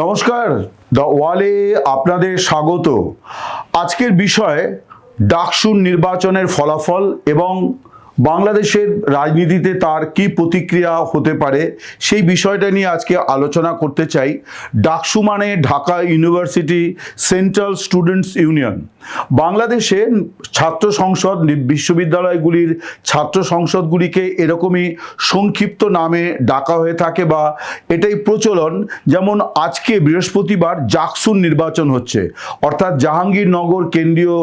নমস্কার দ্য ওয়ালে আপনাদের স্বাগত। আজকের বিষয় ডাকসুর নির্বাচনের ফলাফল এবং বাংলাদেশের রাজনীতিতে তার কি প্রতিক্রিয়া হতে পারে সেই বিষয়টা নিয়ে আজকে আলোচনা করতে চাই ডাকসু মানে Dhaka university central students union. বাংলাদেশে ছাত্র সংসদ বিশ্ববিদ্যালয়গুলির ছাত্র সংসদগুলিকে এরকমই সংক্ষিপ্ত নামে ডাকা হয়ে থাকে বা এটাই প্রচলন যেমন আজকে বৃহস্পতিবার জাকসুর নির্বাচন হচ্ছে। অর্থাৎ জাহাঙ্গীরনগর কেন্দ্রীয়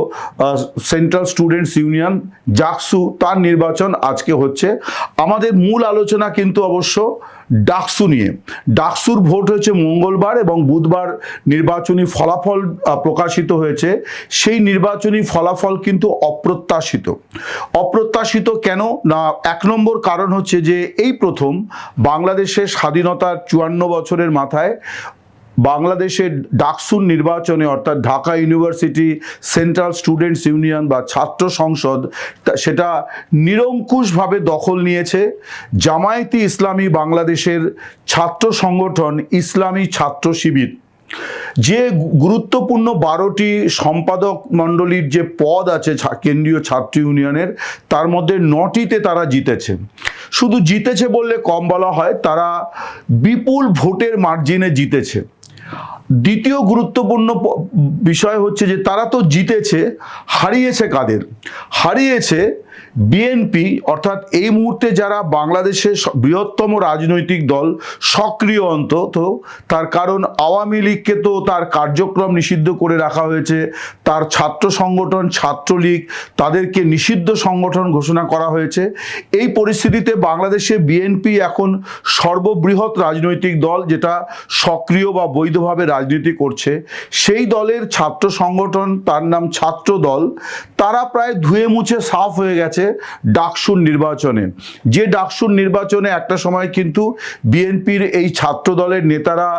সেন্ট্রাল স্টুডেন্টস ইউনিয়ন জাকসু তার নির্বাচন আজকে হচ্ছে। আমাদের মূল আলোচনা কিন্তু অবশ্য ডাকসু নিয়ে। ডাকসুর ভোট হয়েছে মঙ্গলবার এবং বুধবার নির্বাচনী ফলাফল প্রকাশিত হয়েছে। সেই নির্বাচনী ফলাফল কিন্তু অপ্রত্যাশিত। অপ্রত্যাশিত কেন? না, এক নম্বর কারণ হচ্ছে যে, এই প্রথম বাংলাদেশের স্বাধীনতার চুয়ান্ন বছরের মাথায় বাংলাদেশের ডাকসুর নির্বাচনে, অর্থাৎ Dhaka university central students union বা ছাত্র সংসদ সেটা নিরঙ্কুশভাবে দখল নিয়েছে। জামায়াতি ইসলামী বাংলাদেশের ছাত্র সংগঠন ইসলামী ছাত্র শিবির। যে গুরুত্বপূর্ণ বারোটি সম্পাদক মণ্ডলীর যে পদ আছে কেন্দ্রীয় ছাত্র ইউনিয়নের, তার মধ্যে নটিতে তারা জিতেছে। শুধু জিতেছে বললে কম বলা হয়, তারা বিপুল ভোটের মার্জিনে জিতেছে। দ্বিতীয় গুরুত্বপূর্ণ বিষয় হচ্ছে যে তারা তো জিতেছে হারিয়েছে কাদের? হারিয়েছে বিএনপি, অর্থাৎ এই মুহূর্তে যারা বাংলাদেশের বৃহত্তম রাজনৈতিক দল সক্রিয় অন্তত, তার কারণ আওয়ামী লীগকে তো তার কার্যক্রম নিষিদ্ধ করে রাখা হয়েছে, তার ছাত্র সংগঠন, ছাত্রলীগ, তাদেরকে নিষিদ্ধ সংগঠন ঘোষণা করা হয়েছে। এই পরিস্থিতিতে বাংলাদেশে বিএনপি এখন সর্ববৃহৎ রাজনৈতিক দল যেটা সক্রিয় বা বৈধভাবে রাজনীতি করছে। সেই দলের ছাত্র সংগঠন, তার নাম ছাত্র দল তারা প্রায় ধুয়ে মুছে সাফ হয়ে গেছে। ডাকসুর নির্বাচনে। যে ডাকসুর নির্বাচনে একটা সময় কিন্তু বিএনপির এই ছাত্র দলের নেতারা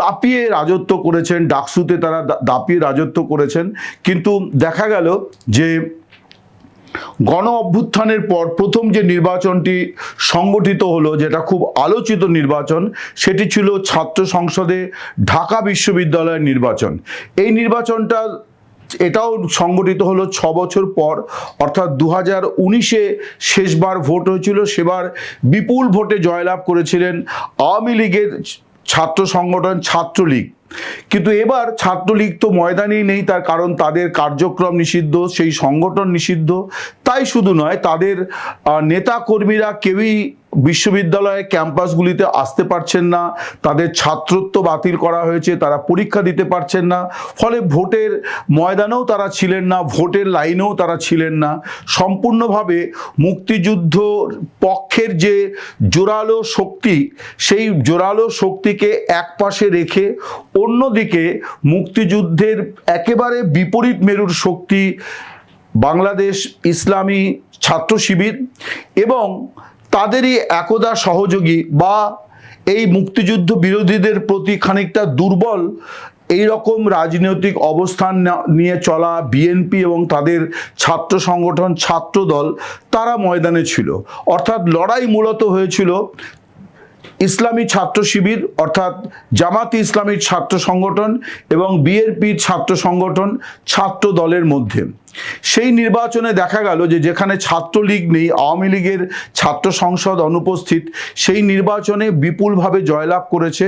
দাপিয়ে রাজত্ব করেছেন, ডাকসুতে তারা দাপিয়ে রাজত্ব করেছেন। কিন্তু দেখা গেল যে গণ অভ্যুত্থানের পর প্রথম যে নির্বাচনটি সংগঠিত হলো, যেটা খুব আলোচিত নির্বাচন, সেটি ছিল ছাত্র সংসদে ঢাকা বিশ্ববিদ্যালয়ের নির্বাচন। এই নির্বাচনটা এটাও সংগঠিত হলো ছ বছর পর। অর্থাৎ দু হাজার উনিশে শেষবার ভোট হয়েছিল, সেবার বিপুল ভোটে জয়লাভ করেছিলেন আওয়ামী লীগের ছাত্র সংগঠন ছাত্রলীগ। কিন্তু এবার ছাত্রলীগ তো ময়দানেই নেই তার কারণ তাদের কার্যক্রম নিষিদ্ধ সেই সংগঠন নিষিদ্ধ। তাই শুধু নয় তাদের আহ, নেতাকর্মীরা কেউই বিশ্ববিদ্যালয়ের ক্যাম্পাসগুলিতে আসতে পারছেন না তাদের ছাত্রত্ব বাতিল করা হয়েছে তারা পরীক্ষা দিতে পারছেন না ফলে ভোটের ময়দানেও তারা ছিলেন না ভোটের লাইনেও তারা ছিলেন না। সম্পূর্ণভাবে মুক্তিযুদ্ধ পক্ষের যে জোরালো শক্তি সেই জোরালো শক্তিকে একপাশে রেখে অন্যদিকে মুক্তিযুদ্ধের একেবারে বিপরীত মেরুর শক্তি বাংলাদেশ ইসলামী ছাত্র শিবির এবং তাদেরই একদা সহযোগী বা এই মুক্তিযুদ্ধ বিরোধীদের প্রতি খানিকটা দুর্বল এই রকম রাজনৈতিক অবস্থান নিয়ে চলা বিএনপি এবং তাদের ছাত্র সংগঠন ছাত্র দল তারা ময়দানে ছিল। অর্থাৎ লড়াই মূলত হয়েছিল ইসলামী ছাত্র শিবির, অর্থাৎ জামাতি ইসলামীর ছাত্র সংগঠন এবং বিএনপির ছাত্র সংগঠন ছাত্র দলের মধ্যে। সেই নির্বাচনে দেখা গেল যে যেখানে ছাত্রলীগ নেই, আওয়ামী লীগের ছাত্র সংসদ অনুপস্থিত, সেই নির্বাচনে বিপুলভাবে জয়লাভ করেছে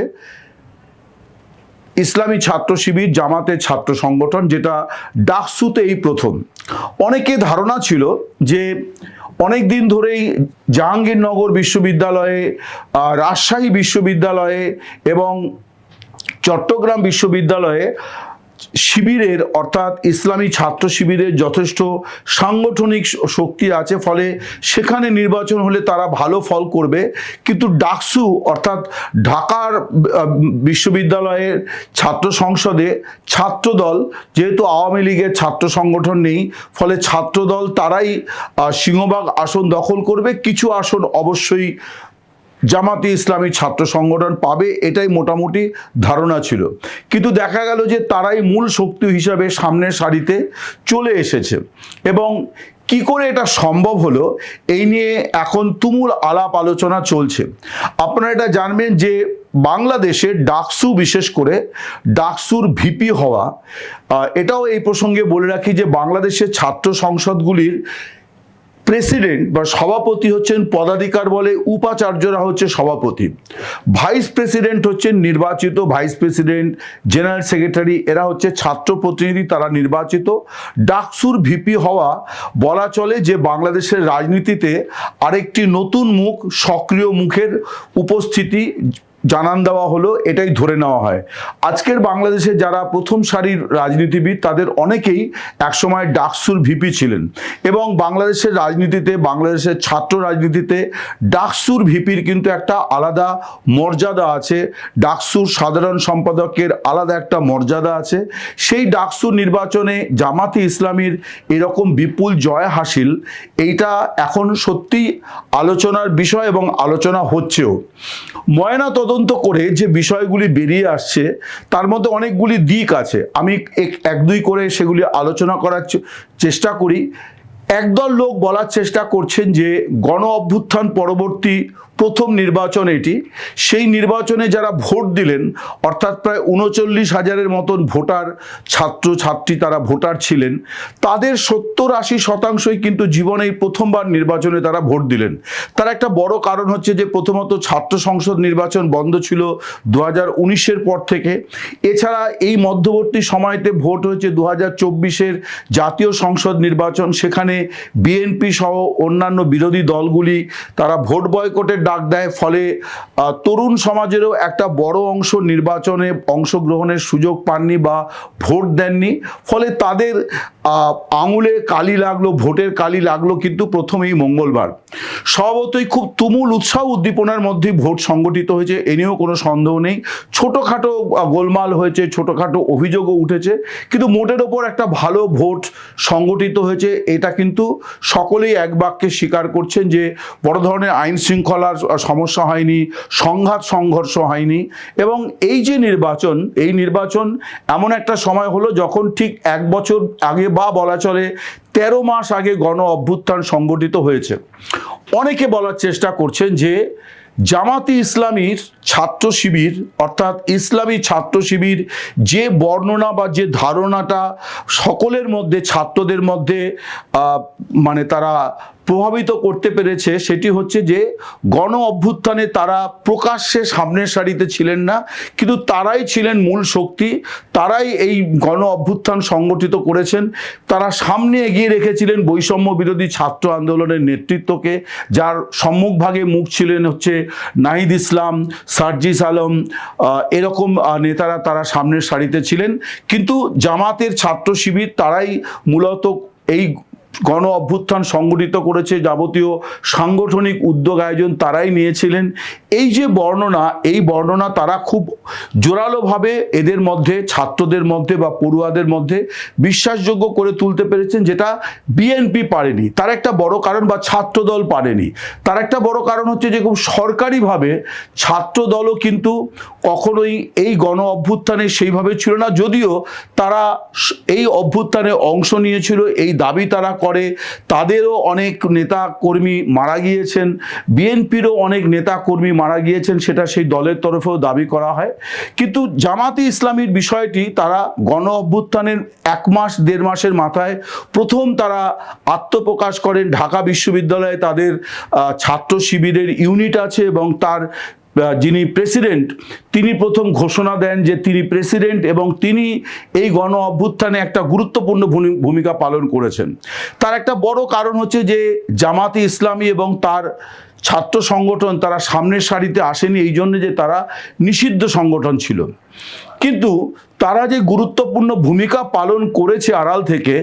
ইসলামী ছাত্র শিবির জামাতের ছাত্র সংগঠন, যেটা ডাকসুতে এই প্রথম। অনেকে ধারণা ছিল যে অনেক দিন ধরেই জাহাঙ্গীরনগর বিশ্ববিদ্যালয়ে রাজশাহী বিশ্ববিদ্যালয়ে এবং চট্টগ্রাম বিশ্ববিদ্যালয়ে শিবিরের অর্থাৎ ইসলামী ছাত্র শিবিরের যথেষ্ট সাংগঠনিক শক্তি আছে ফলে সেখানে নির্বাচন হলে তারা ভালো ফল করবে। কিন্তু ডাকসু অর্থাৎ ঢাকার বিশ্ববিদ্যালয়ের ছাত্র সংসদে ছাত্রদল যেহেতু আওয়ামী লীগের ছাত্র সংগঠন নেই ফলে ছাত্রদল তারাই আহ, সিংহভাগ আসন দখল করবে। কিছু আসন অবশ্যই জামাতি ইসলামী ছাত্র সংগঠন পাবে, এটাই মোটামুটি ধারণা ছিল। কিন্তু দেখা গেল যে তারাই মূল শক্তি হিসাবে সামনের সারিতে চলে এসেছে। এবং কি করে এটা সম্ভব হলো, এই নিয়ে এখন তুমুল আলাপ আলোচনা চলছে। আপনারা এটা জানবেন যে বাংলাদেশে ডাকসু বিশেষ করে ডাকসুর ভিপি হওয়া এটাও এই প্রসঙ্গে বলে রাখি যে বাংলাদেশের ছাত্র সংসদগুলির প্রেসিডেন্ট বা সভাপতি হচ্ছেন পদাধিকার বলে উপাচার্যরা হচ্ছে সভাপতি। ভাইস প্রেসিডেন্ট হচ্ছেন নির্বাচিত ভাইস প্রেসিডেন্ট, জেনারেল সেক্রেটারি, এরা হচ্ছে ছাত্র প্রতিনিধি, তারা নির্বাচিত। ডাকসুর ভিপি হওয়া বলা চলে যে বাংলাদেশের রাজনীতিতে আরেকটি নতুন মুখ, সক্রিয় মুখের উপস্থিতি জানান দেওয়া হলো, এটাই ধরে নেওয়া হয়। আজকের বাংলাদেশে যারা প্রথম সারির রাজনীতিবিদ, তাদের অনেকেই একসময় ডাকসুর ভিপি ছিলেন এবং বাংলাদেশের রাজনীতিতে, বাংলাদেশের ছাত্র রাজনীতিতে ডাকসুর ভিপির কিন্তু একটা আলাদা মর্যাদা আছে। ডাকসুর সাধারণ সম্পাদকের আলাদা একটা মর্যাদা আছে। সেই ডাকসুর নির্বাচনে জামাতি ইসলামীর এরকম বিপুল জয় হাসিল, এইটা এখন সত্যি আলোচনার বিষয় এবং আলোচনা হচ্ছেও। ময়না তদন্ত করে যে বিষয়গুলি বেরিয়ে আসছে, তার মধ্যে অনেকগুলি দিক আছে। আমি এক- দুই করে সেগুলি আলোচনা করার চেষ্টা করি। একদল লোক বলার চেষ্টা করছেন যে গণ অভ্যুত্থান পরবর্তী প্রথম নির্বাচন এটি। সেই নির্বাচনে যারা ভোট দিলেন, অর্থাৎ প্রায় উনচল্লিশ হাজারের মতন ভোটার, ছাত্র, ছাত্রী তারা ভোটার ছিলেন, তাদের সত্তর আশি শতাংশই কিন্তু জীবনে প্রথমবার নির্বাচনে তারা ভোট দিলেন। তার একটা বড় কারণ হচ্ছে যে প্রথমত ছাত্র সংসদ নির্বাচন বন্ধ ছিল দু হাজার পর থেকে। এছাড়া এই মধ্যবর্তী সময়তে ভোট হয়েছে দু হাজার জাতীয় সংসদ নির্বাচন। সেখানে বিএনপি সহ অন্যান্য বিরোধী দলগুলি তারা ভোট বয়কটের ডাক দেয়। ফলে তরুণ সমাজেরও একটা বড় অংশ নির্বাচনে অংশগ্রহণের সুযোগ পাননি বা ভোট দেননি। ফলে তাদের আঙুলে কালি লাগল ভোটের কালি লাগল কিন্তু প্রথমেই মঙ্গলবার। স্বভাবতই খুব তুমুল উৎসাহ উদ্দীপনার মধ্যে ভোট সংগঠিত হয়েছে এ নিয়েও কোনো সন্দেহ নেই। ছোটোখাটো গোলমাল হয়েছে ছোটোখাটো অভিযোগও উঠেছে কিন্তু মোটের ওপর একটা ভালো ভোট সংগঠিত হয়েছে। এটা কিন্তু সকলেই এক বাক্যে স্বীকার করছেন যে বড় ধরনের আইন শৃঙ্খলার আহ, সমস্যা হয়নি, সংঘাত, সংঘর্ষ হয়নি এবং এই যে নির্বাচন, এই নির্বাচন এমন একটা সময় হলো যখন ঠিক এক বছর আগে বা বলা চলে তেরো মাস আগে গণ অভ্যুত্থান সংগঠিত হয়েছে। অনেকে বলার চেষ্টা করছেন যে জামাতি ইসলামীর ছাত্র শিবির, অর্থাৎ ইসলামী ছাত্র শিবির যে বর্ণনা বা যে ধারণাটা সকলের মধ্যে, ছাত্রদের মধ্যে মানে তারা প্রভাবিত করতে পেরেছে সেটি হচ্ছে যে গণ অভ্যুত্থানে তারা প্রকাশ্যে সামনের সারিতে ছিলেন না, কিন্তু তারাই ছিলেন মূল শক্তি, তারাই এই গণ অভ্যুত্থান সংগঠিত করেছেন। তারা সামনে এগিয়ে রেখেছিলেন বৈষম্য বিরোধী ছাত্র আন্দোলনের নেতৃত্বকে, যার সম্মুখভাগে মুখ ছিলেন হচ্ছে নাহিদ ইসলাম, সার্জিস আলম এরকম নেতারা তারা সামনের সারিতে ছিলেন। কিন্তু জামাতের ছাত্র শিবির তারাই মূলত এই গণ অভ্যুত্থান সংগঠিত করেছে যাবতীয় সাংগঠনিক উদ্যোগ আয়োজন তারাই নিয়েছিলেন। এই যে বর্ণনা, এই বর্ণনা তারা খুব জোরালোভাবে এদের মধ্যে, ছাত্রদের মধ্যে বা পড়ুয়াদের মধ্যে বিশ্বাসযোগ্য করে তুলতে পেরেছেন, যেটা বিএনপি পারেনি। তার একটা বড় কারণ বা ছাত্রদল পারেনি। তার একটা বড় কারণ হচ্ছে যে খুব সরকারিভাবে ছাত্রদলও কিন্তু কখনোই এই গণ অভ্যুত্থানে সেইভাবে ছিল না, যদিও তারা এই অভ্যুত্থানে অংশ নিয়েছিল, এই দাবি তারা করে। তাদেরও অনেক নেতা কর্মী মারা গিয়েছেন। বিএনপিরও অনেক নেতা কর্মী মারা গিয়েছেন, সেটা সেই দলের তরফেও দাবি করা হয়। কিন্তু জামাতি ইসলামীর বিষয়টি তারা গণ অভ্যুত্থানের এক মাস, দেড় মাসের মাথায় প্রথম তারা আত্মপ্রকাশ করেন। ঢাকা বিশ্ববিদ্যালয়ে তাদের ছাত্র শিবিরের ইউনিট আছে এবং তার যিনি প্রেসিডেন্ট, তিনি প্রথম ঘোষণা দেন যে তিনি প্রেসিডেন্ট এবং তিনি এই গণ অভ্যুত্থানে একটা গুরুত্বপূর্ণ ভূমি- ভূমিকা পালন করেছেন। তার একটা বড় কারণ হচ্ছে যে জামাতি ইসলামী এবং তার ছাত্র সংগঠন তারা সামনের সারিতে আসেনি, এই জন্য যে তারা নিষিদ্ধ সংগঠন ছিল। কিন্তু তারা যে গুরুত্বপূর্ণ ভূমিকা পালন করেছে আড়াল থেকে,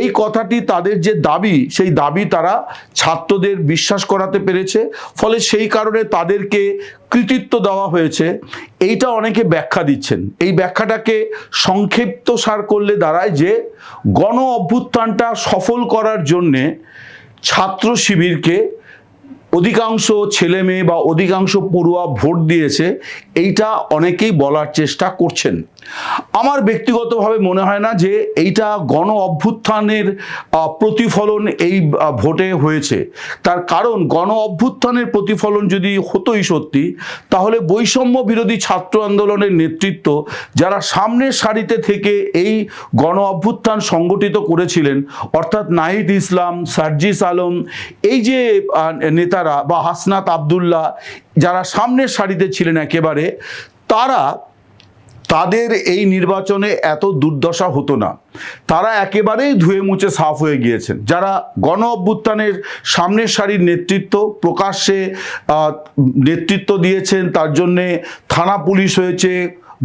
এই কথাটি তাদের যে দাবি, সেই দাবি তারা ছাত্রদের বিশ্বাস করাতে পেরেছে। ফলে সেই কারণে তাদেরকে কৃতিত্ব দেওয়া হয়েছে। এইটা অনেকে ব্যাখ্যা দিচ্ছেন। এই ব্যাখ্যাটাকে সংক্ষিপ্ত সার করলে দাঁড়ায় যে, গণ অভ্যুত্থানটা সফল করার জন্যে ছাত্র শিবিরকে অধিকাংশ ছেলে মেয়ে বা অধিকাংশ পড়ুয়া ভোট দিয়েছে এইটা অনেকেই বলার চেষ্টা করছেন। আমার ব্যক্তিগতভাবে মনে হয় না যে এইটা গণ অভ্যুত্থানের প্রতিফলন এই ভোটে হয়েছে। তার কারণ গণ অভ্যুত্থানের প্রতিফলন যদি হতোই সত্যি, তাহলে বৈষম্য বিরোধী ছাত্র আন্দোলনের নেতৃত্ব যারা সামনের সারিতে থেকে এই গণ অভ্যুত্থান সংগঠিত করেছিলেন, অর্থাৎ নাহিদ ইসলাম, সার্জিস আলম, এই যে নেতারা বা হাসনাত আবদুল্লাহ, যারা সামনের সারিতে ছিলেন একেবারে, তারা তাদের এই নির্বাচনে এত দুর্দশা হতো না। তারা একেবারেই ধুয়ে মুছে সাফ হয়ে গিয়েছেন। যারা গণ অভ্যুত্থানের সামনের সারির নেতৃত্ব প্রকাশ্যে নেতৃত্ব দিয়েছেন, তার জন্যে থানা পুলিশ হয়েছে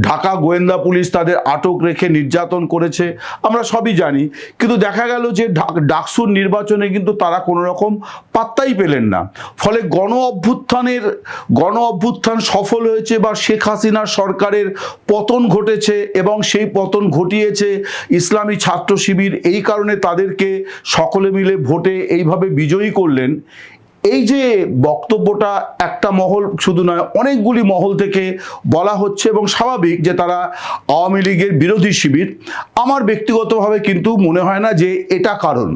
ঢাকা গোয়েন্দা পুলিশ তাদের আটক রেখে নির্যাতন করেছে, আমরা সবই জানি। কিন্তু দেখা গেল যে ডাকসুর নির্বাচনে কিন্তু তারা কোনো রকম পাত্তাই পেলেন না। ফলে গণ অভ্যুত্থানের, গণ অভ্যুত্থান সফল হয়েছে বা শেখ হাসিনার সরকারের পতন ঘটেছে এবং সেই পতন ঘটিয়েছে, ইসলামী ছাত্র শিবির এই কারণে তাদেরকে সকলে মিলে ভোটে এইভাবে বিজয়ী করলেন। এই যে বক্তব্যটা একটা মহল শুধু নয়, অনেকগুলি মহল থেকে বলা হচ্ছে এবং স্বাভাবিক যে তারা আওয়ামী লীগের বিরোধী শিবির। আমার ব্যক্তিগতভাবে কিন্তু মনে হয় না যে এটা কারণ।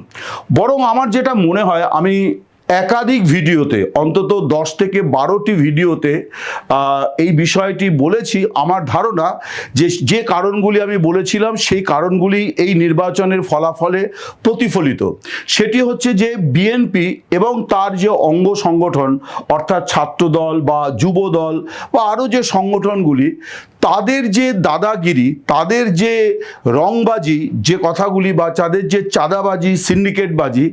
বরং আমার যেটা মনে হয়, আমি একাধিক ভিডিওতে, অন্তত দশ থেকে বারোটি ভিডিওতে এই বিষয়টি বলেছি। আমার ধারণা যে যে কারণগুলি আমি বলেছিলাম, সেই কারণগুলি এই নির্বাচনের ফলাফলে প্রতিফলিত। সেটি হচ্ছে যে, বিএনপি এবং তার যে অঙ্গ সংগঠন, অর্থাৎ ছাত্রদল বা যুব দল বা আরও যে সংগঠনগুলি, তাদের যে দাদাগিরি, তাদের যে রংবাজি, যে কথাগুলি বা তাদের যে চাঁদাবাজি, সিন্ডিকেটবাজি,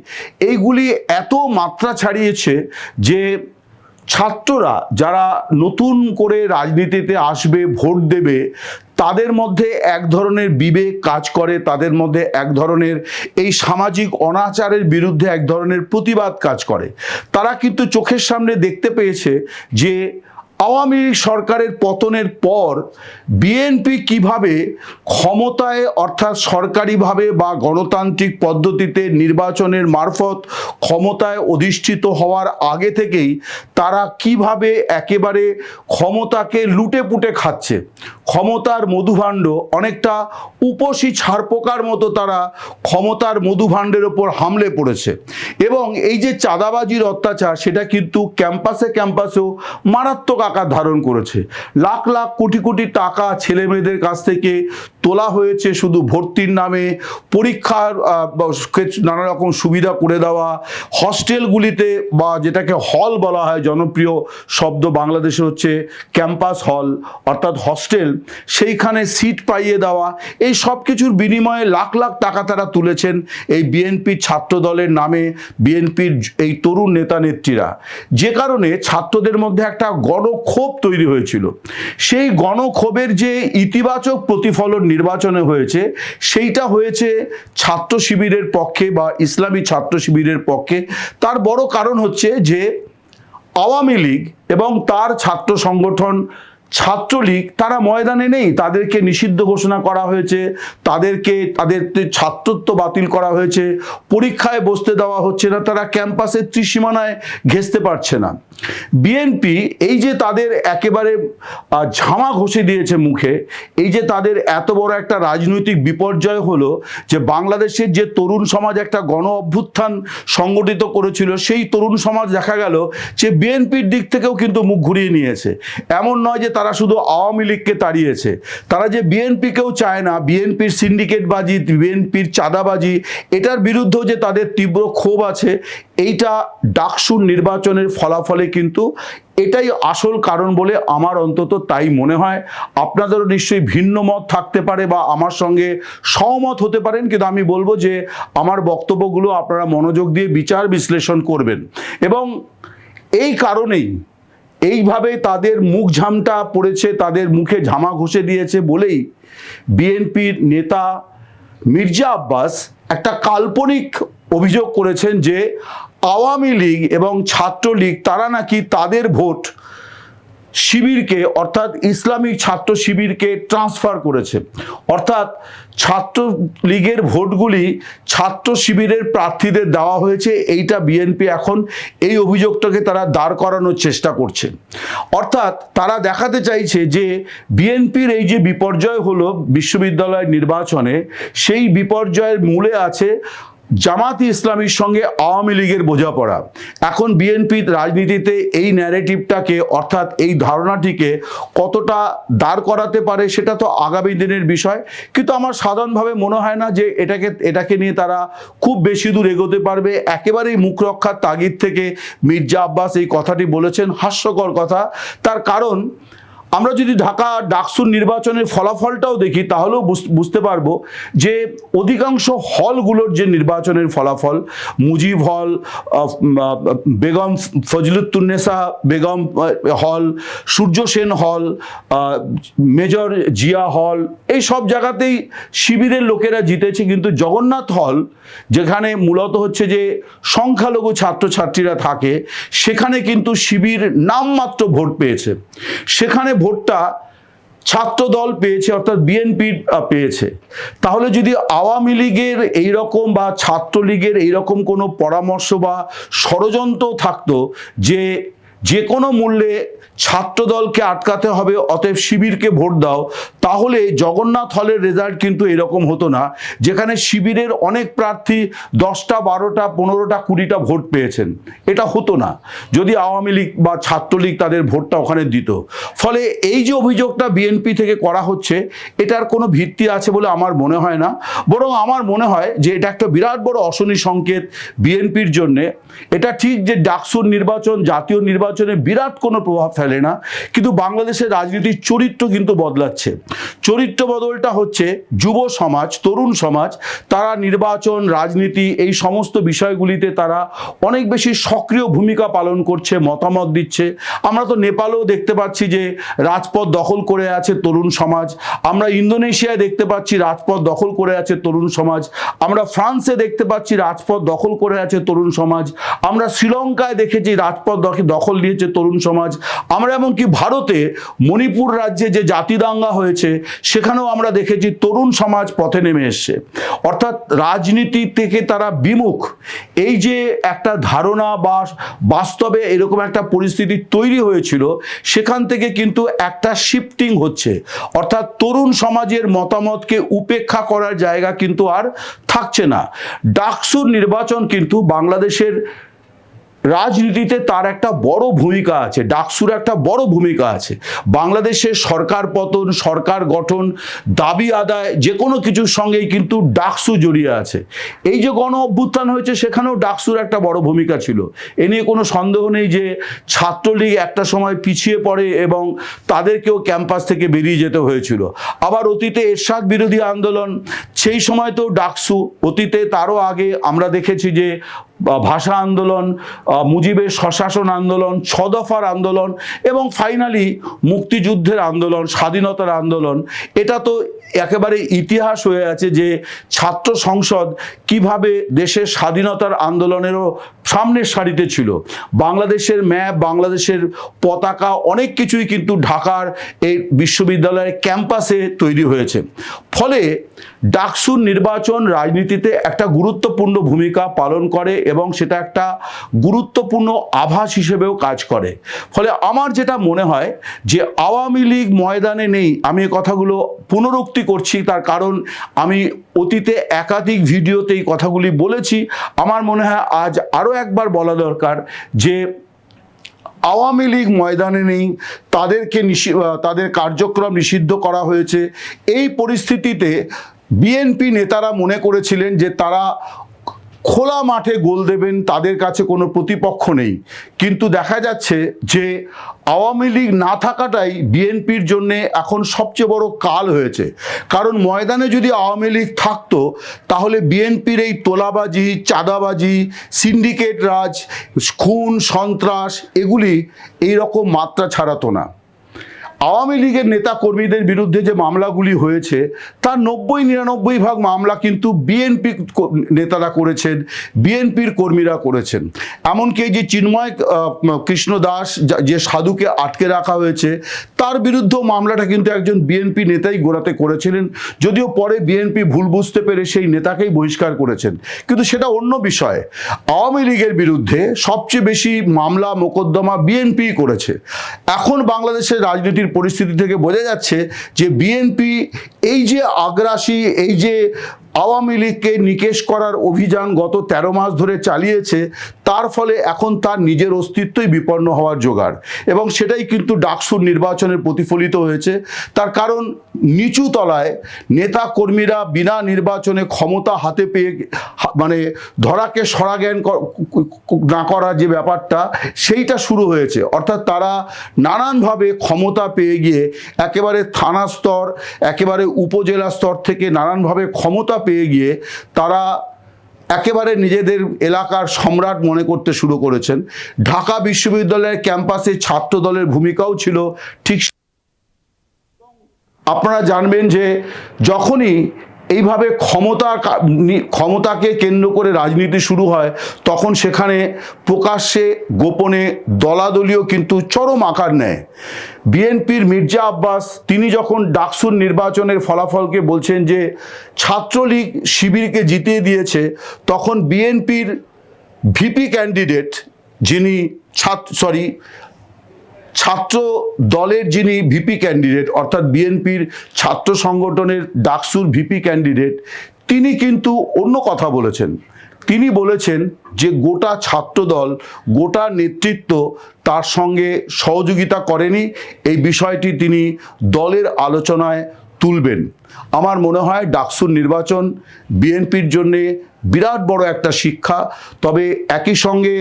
এইগুলি এত মাত্রা ছাড়িয়েছে যে ছাত্ররা যারা নতুন করে রাজনীতিতে আসবে, ভোট দেবে, তাদের মধ্যে এক ধরনের বিবেক কাজ করে, তাদের মধ্যে এক ধরনের এই সামাজিক অনাচারের বিরুদ্ধে এক ধরনের প্রতিবাদ কাজ করে। তারা কিন্তু চোখের সামনে দেখতে পেয়েছে যে আওয়ামী লীগ সরকারের পতনের পর বিএনপি কীভাবে ক্ষমতায়, অর্থাৎ সরকারিভাবে বা গণতান্ত্রিক পদ্ধতিতে নির্বাচনের মারফত ক্ষমতায় অধিষ্ঠিত হওয়ার আগে থেকেই তারা কীভাবে একেবারে ক্ষমতাকে লুটে পুটে খাচ্ছে, ক্ষমতার মধুভাণ্ড অনেকটা উপসী ছারপোকার মতো তারা ক্ষমতার মধুভাণ্ডের ওপর হামলে পড়েছে। এবং এই যে চাঁদাবাজির অত্যাচার, সেটা কিন্তু ক্যাম্পাসে ক্যাম্পাসেও মারাত্মক আকার ধারণ করেছে। লাখ লাখ কোটি কোটি টাকা ছেলে মেয়েদের কাছ থেকে তোলা হয়েছে শুধু ভর্তির নামে, পরীক্ষার নানা রকম সুবিধা করে দেওয়া, হস্টেলগুলিতে বা যেটাকে হল বলা হয়, জনপ্রিয় শব্দ বাংলাদেশে হচ্ছে ক্যাম্পাস হল, অর্থাৎ হস্টেল, সেইখানে সিট পাইয়ে দেওয়া, এই সব কিছুর বিনিময়ে লাখ লাখ টাকা তারা তুলেছেন এই বিএনপির ছাত্র দলের নামে, বিএনপির এই তরুণ নেতা নেত্রীরা। যে কারণে ছাত্রদের মধ্যে একটা গণক্ষোভ তৈরি হয়েছিল। সেই গণক্ষোভের যে ইতিবাচক প্রতিফলন নির্বাচনে হয়েছে, সেইটা হয়েছে ছাত্র শিবিরের পক্ষে বা ইসলামী ছাত্র শিবিরের পক্ষে। তার বড় কারণ হচ্ছে যে আওয়ামী লীগ এবং তার ছাত্র সংগঠন ছাত্রলীগ তারা ময়দানে নেই, তাদেরকে নিষিদ্ধ ঘোষণা করা হয়েছে, তাদেরকে, তাদের ছাত্রত্ব বাতিল করা হয়েছে, পরীক্ষায় বসতে দেওয়া হচ্ছে না, তারা ক্যাম্পাসের ত্রিসীমানায় ঘেঁচতে পারছে না। বিএনপি এই যে তাদের একেবারে ঝামা ঘষে দিয়েছে মুখে, এই যে তাদের এত বড় একটা রাজনৈতিক বিপর্যয় হলো যে বাংলাদেশের যে তরুণ সমাজ একটা গণ অভ্যুত্থান সংগঠিত করেছিল, সেই তরুণ সমাজ দেখা গেল যে বিএনপির দিক থেকেও কিন্তু মুখ ঘুরিয়ে নিয়েছে। এমন নয় যে তারা শুধু আওয়ামী লীগকে তাড়িয়েছে। তারা যে বিএনপিকেও চায় না, বিএনপির সিন্ডিকেটবাজি, বিএনপির চাঁদাবাজি, এটার বিরুদ্ধেও যে তাদের তীব্র ক্ষোভ আছে, এইটা ডাকসুর নির্বাচনের ফলাফলে কিন্তু এটাই আসল কারণ বলে আমার অন্তত তাই মনে হয়। আপনাদেরও নিশ্চয়ই ভিন্ন মত থাকতে পারে বা আমার সঙ্গে সহমত হতে পারেন, কিন্তু আমি বলব যে আমার বক্তব্যগুলো আপনারা মনোযোগ দিয়ে বিচার বিশ্লেষণ করবেন। এবং এই কারণেই এইভাবে তাদের মুখ ঝামটা পড়েছে, তাদের মুখে ঝামা ঘষে দিয়েছে বলেই বিএনপির নেতা মির্জা আব্বাস একটা কাল্পনিক অভিযোগ করেছেন যে আওয়ামী লীগ এবং ছাত্রলীগ, তারা নাকি তাদের ভোট শিবিরকে, অর্থাৎ ইসলামিক ছাত্র শিবিরকে ট্রান্সফার করেছে। অর্থাৎ ছাত্র লীগের ভোটগুলি ছাত্র শিবিরের প্রার্থীদের দেওয়া হয়েছে, এইটা বিএনপি এখন এই অভিযোগটাকে তারা দাঁড় করানোর চেষ্টা করছে। অর্থাৎ তারা দেখাতে চাইছে যে বিএনপির এই যে বিপর্যয় হলো বিশ্ববিদ্যালয় নির্বাচনে, সেই বিপর্যয়ের মূলে আছে জামাত ইসলামীর সঙ্গে আওয়ামী লীগের বোঝাপড়া। এখন বিএনপি রাজনীতিতে এই ন্যারেটিভটাকে অর্থাৎ এই ধারণাটিকে কতটা দাঁড় করাতে পারে সেটা তো আগামী দিনের বিষয়। কিন্তু আমার সাধারণভাবে মনে হয় না যে এটাকে এটাকে নিয়ে তারা খুব বেশি দূর এগোতে পারবে। একেবারেই মুখ রক্ষার তাগিদ থেকে মির্জা আব্বাস এই কথাটি বলেছেন, হাস্যকর কথা। তার কারণ আমরা যদি ঢাকা ডাকসুর নির্বাচনের ফলাফলটাও দেখি, তাহলেও বুঝ- বুঝতে পারব যে অধিকাংশ হলগুলোর যে নির্বাচনের ফলাফল, মুজিব হল বেগম ফজলুত্তুন্নেসা বেগম হল, সূর্য সেন হল মেজর জিয়া হল, এই সব জায়গাতেই শিবিরের লোকেরা জিতেছে। কিন্তু জগন্নাথ হল, যেখানে মূলত হচ্ছে যে সংখ্যালঘু ছাত্রছাত্রীরা থাকে, সেখানে কিন্তু শিবির নামমাত্র ভোট পেয়েছে। সেখানে ভোটটা ছাত্র দল পেয়েছে, অর্থাৎ বিএনপি পেয়েছে। তাহলে যদি আওয়ামী লীগের এইরকম বা ছাত্রলীগের এইরকম কোনো পরামর্শ বা ষড়যন্ত্র থাকতো যে যে কোনো মূল্যে ছাত্রদলকে আটকাতে হবে, অতএব শিবিরকে ভোট দাও। তাহলে জগন্নাথ হলের রেজাল্ট কিন্তু এরকম হতো না, যেখানে শিবিরের অনেক প্রার্থী দশটা, বারোটা, পনেরোটা, কুড়িটা ভোট পেয়েছেন। এটা হতো না। যদি আওয়ামী লীগ বা ছাত্রলীগ তাদের ভোটটা ওখানে দিত। ফলে এই যে অভিযোগটা বিএনপি থেকে করা হচ্ছে, এটার কোনো ভিত্তি আছে বলে আমার মনে হয় না। বরং আমার মনে হয় যে এটা একটা বিরাট বড় অশনি সংকেত বিএনপির জন্যে। এটা ঠিক যে ডাকসুর নির্বাচন, জাতীয় নির্বাচনে বিরাট কোনো প্রভাব ফেলে না, কিন্তু বাংলাদেশের রাজনীতির চরিত্র কিন্তু বদলাচ্ছে। চরিত্র বদলটা হচ্ছে যুব সমাজ, তরুণ সমাজ, তারা নির্বাচন, রাজনীতি এই সমস্ত বিষয়গুলিতে তারা অনেক বেশি সক্রিয় ভূমিকা পালন করছে, মতামত দিচ্ছে। আমরা তো নেপালেও দেখতে পাচ্ছি যে রাজপথ দখল করে আছে তরুণ সমাজ। আমরা ইন্দোনেশিয়ায় দেখতে পাচ্ছি রাজপথ দখল করে আছে তরুণ সমাজ। আমরা ফ্রান্সে দেখতে পাচ্ছি রাজপথ দখল করে আছে তরুণ সমাজ। আমরা শ্রীলঙ্কায় দেখেছি রাজপথ দখ- দখল নিয়েছে তরুণ সমাজ। আমরা এমনকি ভারতে মণিপুর রাজ্যে যে জাতি দাঙ্গা হয়েছে, সেখানেও আমরা দেখেছি তরুণ সমাজ পথে নেমে এসছে। অর্থাৎ রাজনীতি থেকে তারা বিমুখ। এই যে একটা ধারণা বা বাস্তবে এরকম একটা পরিস্থিতি তৈরি হয়েছিল, সেখান থেকে কিন্তু একটা শিফটিং হচ্ছে। অর্থাৎ তরুণ সমাজের মতামতকে উপেক্ষা করার জায়গা কিন্তু আর থাকছে না। ডাকসুর নির্বাচন কিন্তু বাংলাদেশের রাজনীতিতে তার একটা বড় ভূমিকা আছে, ডাকসুর একটা বড় ভূমিকা আছে। বাংলাদেশের সরকার পতন, সরকার গঠন, দাবি আদায়, যে কোনো কিছুর সঙ্গেই কিন্তু ডাকসু জড়িয়ে আছে। এই যে গণ অভ্যুত্থান হয়েছে, সেখানেও ডাকসুর একটা বড় ভূমিকা ছিল। এ নিয়ে কোনো সন্দেহ নেই যে ছাত্রলীগ একটা সময় পিছিয়ে পড়ে এবং তাদেরকেও ক্যাম্পাস থেকে বেরিয়ে যেতে হয়েছিল। আবার অতীতে এরশাদ বিরোধী আন্দোলন, সেই সময় তো ডাকসু, অতীতে তারও আগে আমরা দেখেছি যে ভাষা আন্দোলন মুজিবের স্বশাসন আন্দোলন, ছদফার আন্দোলন এবং ফাইনালি মুক্তিযুদ্ধের আন্দোলন, স্বাধীনতার আন্দোলন, এটা তো একেবারে ইতিহাস হয়ে আছে যে ছাত্র সংসদ কীভাবে দেশের স্বাধীনতার আন্দোলনেরও সামনের সারিতে ছিল। বাংলাদেশের ম্যাপ, বাংলাদেশের পতাকা, অনেক কিছুই কিন্তু ঢাকার এই বিশ্ববিদ্যালয়ের ক্যাম্পাসে তৈরি হয়েছে। ফলে ডাকসুর নির্বাচন রাজনীতিতে একটা গুরুত্বপূর্ণ ভূমিকা পালন করে এবং সেটা একটা গুরুত্বপূর্ণ আভাস হিসেবেও কাজ করে। ফলে আমার যেটা মনে হয় যে আওয়ামী লীগ ময়দানে নেই, আমি কথাগুলো পুনরুক্তি করছি, তার কারণ আমি অতীতে একাধিক ভিডিওতে এই কথাগুলি বলেছি। আমার মনে হয় আজ আরও একবার বলা দরকার যে, আওয়ামী লীগ ময়দানে নেই, তাদেরকে নিষি- তাদের কার্যক্রম নিষিদ্ধ করা হয়েছে। এই পরিস্থিতিতে বিএনপি নেতারা মনে করেছিলেন যে তারা খোলা মাঠে গোল দেবেন তাদের কাছে কোনো প্রতিপক্ষ নেই। কিন্তু দেখা যাচ্ছে যে আওয়ামী লীগ না থাকাটাই বিএনপির জন্য এখন সবচেয়ে বড় কাল হয়েছে। কারণ ময়দানে যদি আওয়ামী লীগ থাকতো, তাহলে বিএনপির এই তোলাবাজি, চাঁদাবাজি, সিন্ডিকেট রাজ, খুন, সন্ত্রাস, এগুলি এই রকম মাত্রা ছাড়াতো না। আওয়ামী লীগের নেতা কর্মীদের বিরুদ্ধে যে মামলাগুলি হয়েছে, তার নব্বই নিরানব্বই ভাগ মামলা কিন্তু বিএনপি নেতারা করেছেন, বিএনপির কর্মীরা করেছেন। এমনকি যে চিন্ময় কৃষ্ণ দাস, যা- সাধুকে আটকে রাখা হয়েছে, তার বিরুদ্ধেও মামলাটা কিন্তু একজন বিএনপি নেতাই গোড়াতে করেছিলেন, যদিও পরে বিএনপি ভুল বুঝতে পেরে সেই নেতাকেই বহিষ্কার করেছেন। কিন্তু সেটা অন্য বিষয়। আওয়ামী লীগের বিরুদ্ধে সবচেয়ে বেশি মামলা, মোকদ্দমা বিএনপি করেছে। এখন বাংলাদেশের রাজনীতির পরিস্থিতি থেকে বোঝা যাচ্ছে যে বিএনপি এই যে আগ্রাসী এই যে আওয়ামী লীগকে নিকেশ করার অভিযান গত তেরো মাস ধরে চালিয়েছে, তার ফলে এখন তার নিজের অস্তিত্বই বিপন্ন হওয়ার জোগাড়। এবং সেটাই কিন্তু ডাকসুর নির্বাচনের প্রতিফলিত হয়েছে। তার কারণ, নিচু তলায় নেতা কর্মীরা বিনা নির্বাচনে ক্ষমতা হাতে পেয়ে মানে ধরাকে সরাজ্ঞান না করার যে ব্যাপারটা, সেইটা শুরু হয়েছে। অর্থাৎ তারা নানানভাবে ক্ষমতা পেয়ে গিয়ে একেবারে থানা স্তর, একেবারে উপজেলা স্তর থেকে নানানভাবে ক্ষমতা পেয়ে গিয়ে তারা একেবারে নিজেদের এলাকার সম্রাট মনে করতে শুরু করেছেন। ঢাকা বিশ্ববিদ্যালয়ের ক্যাম্পাসে ছাত্র দলের ভূমিকাও ছিল ঠিক আপনারা জানবেন যে যখনই এইভাবে ক্ষমতা ক্ষমতাকে কেন্দ্র করে রাজনীতি শুরু হয়, তখন সেখানে প্রকাশ্যে গোপনে দলাদলীয় কিন্তু চরম আকার নেয়। বিএনপির মির্জা আব্বাস, তিনি যখন ডাকসুর নির্বাচনের ফলাফলকে বলছেন যে ছাত্রলীগ শিবিরকে জিতিয়ে দিয়েছে, তখন বিএনপির ভিপি ক্যান্ডিডেট যিনি ছাত্র সরি ছাত্র দলের যিনি ভিপি ক্যান্ডিডেট, অর্থাৎ বিএনপির ছাত্র সংগঠনের ডাকসুর ভিপি ক্যান্ডিডেট, তিনি কিন্তু অন্য কথা বলেছেন। তিনি বলেছেন যে গোটা ছাত্রদল, গোটা নেতৃত্ব তার সঙ্গে সহযোগিতা করেনি। এই বিষয়টি তিনি দলের আলোচনায় তুলবেন। আমার মনে হয় ডাকসুর নির্বাচন বিএনপির জন্যে বিরাট বড় একটা শিক্ষা। তবে একই সঙ্গে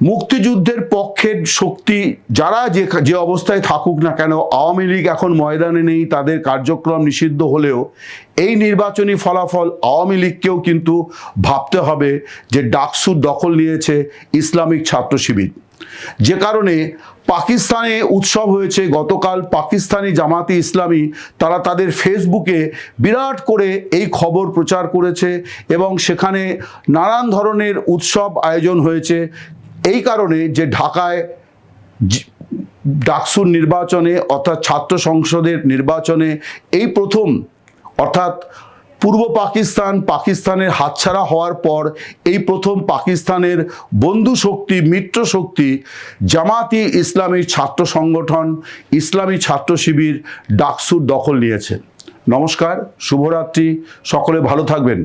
মুক্তিযুদ্ধের পক্ষের শক্তি যারা যে যে অবস্থায় থাকুক না কেন, আওয়ামী লীগ এখন ময়দানে নেই, তাদের কার্যক্রম নিষিদ্ধ হলেও এই নির্বাচনী ফলাফল আওয়ামী লীগকেও কিন্তু ভাবতে হবে যে ডাকসুর দখল নিয়েছে ইসলামিক ছাত্র শিবির। যে কারণে পাকিস্তানে উৎসব হয়েছে, গতকাল পাকিস্তানি জামাতি ইসলামী তারা তাদের ফেসবুকে বিরাট করে এই খবর প্রচার করেছে এবং সেখানে নানান ধরনের উৎসব আয়োজন হয়েছে। এই কারণে যে ঢাকায় ডাকসুর নির্বাচনে অর্থাৎ ছাত্র সংসদের নির্বাচনে এই প্রথম, অর্থাৎ পূর্ব পাকিস্তান পাকিস্তানের হাতছাড়া হওয়ার পর এই প্রথম পাকিস্তানের বন্ধু শক্তি, মিত্র শক্তি জামাতি ইসলামী ছাত্র সংগঠন, ইসলামী ছাত্র শিবির ডাকসুর দখল নিয়েছে। নমস্কার, শুভরাত্রি, সকলে ভালো থাকবেন।